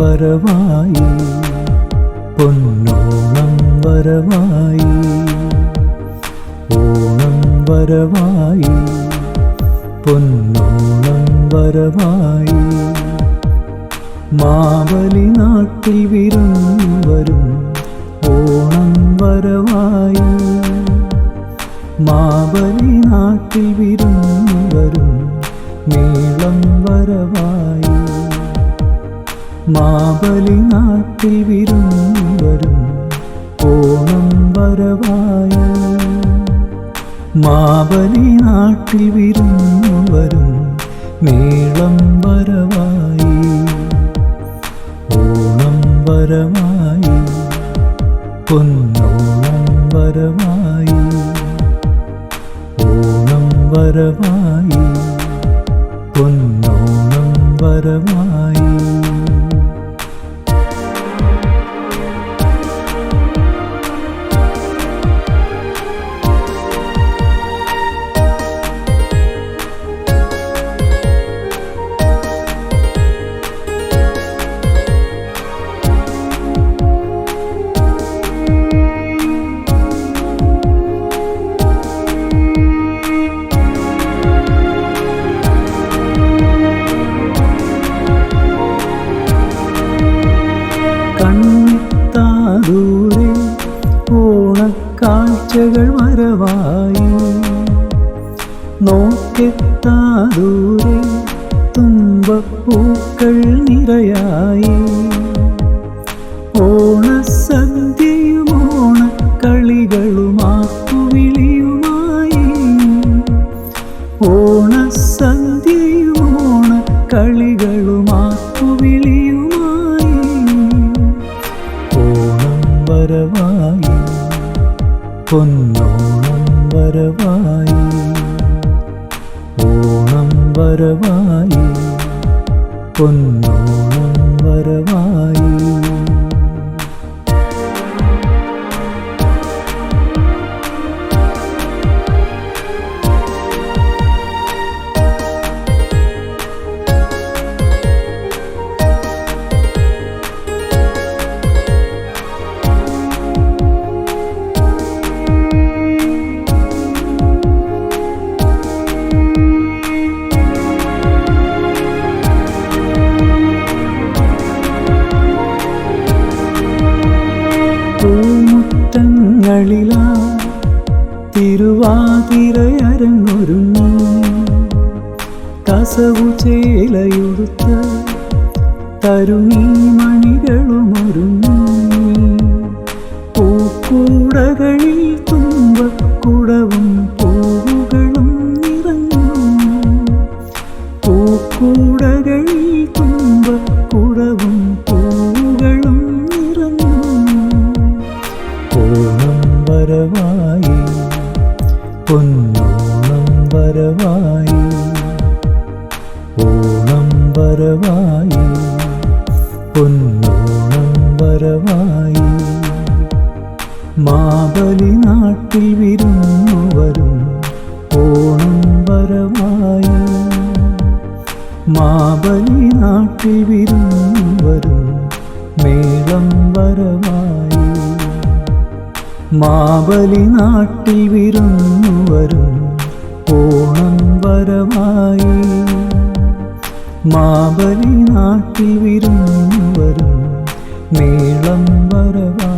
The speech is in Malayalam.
വരവായി പൊന്നോണം വരവായി ഓണം വരവായി പൊന്നോണം വരവായി. മാവലി നാട്ടിൽ വിരുന്നു വരും ഓണം വരവായി. മാവലി നാട്ടിൽ വിരുന്നു വരും നീളം വരവായി. മാവലി നാട്ടിൽ വിരുന്നു വരും ഓണം വരവായ. മാബലി നാട്ടിൽ വിരുന്നു വരും നീളം വരവായി. ഓണം വരവായി. പൊന്നോണം വരവായി. ഓണം വരവായി. പൊന്നോണം വരവായി. കണ്ണിത്താദൂരെ ഓണക്കാഴ്ചകൾ വരവായി. നോക്കെത്താദൂരെ തുമ്പപ്പൂക്കൾ നിറയായി. പൊന്നോണം വരവായി. ഓണം വരവായി. പൊന്നോണം വരവായി. പൂമുറ്റങ്ങളിലാ തിരുവാതിരയരങ്ങൊരുങ്ങി കസവു ചേലയുടുത്ത് തരുണീ മണികളുമൊരുങ്ങി പൂക്കൂടകളിൽ ഓണം വരവായി പൊന്നോണം വരവായി. മാബലി നാട്ടിൽ വിരുന്നു വരും ഓണം വരവായി. മാബലി നാട്ടിൽ വിരുന്നു വരും മേളം വരവായി. മാബലി നാട്ടിൽ വിരുന്നു വരും ഓണം വരവായി. മാബലി നാട്ടിൽ വിരുന്നു വരും മേളം വരവായി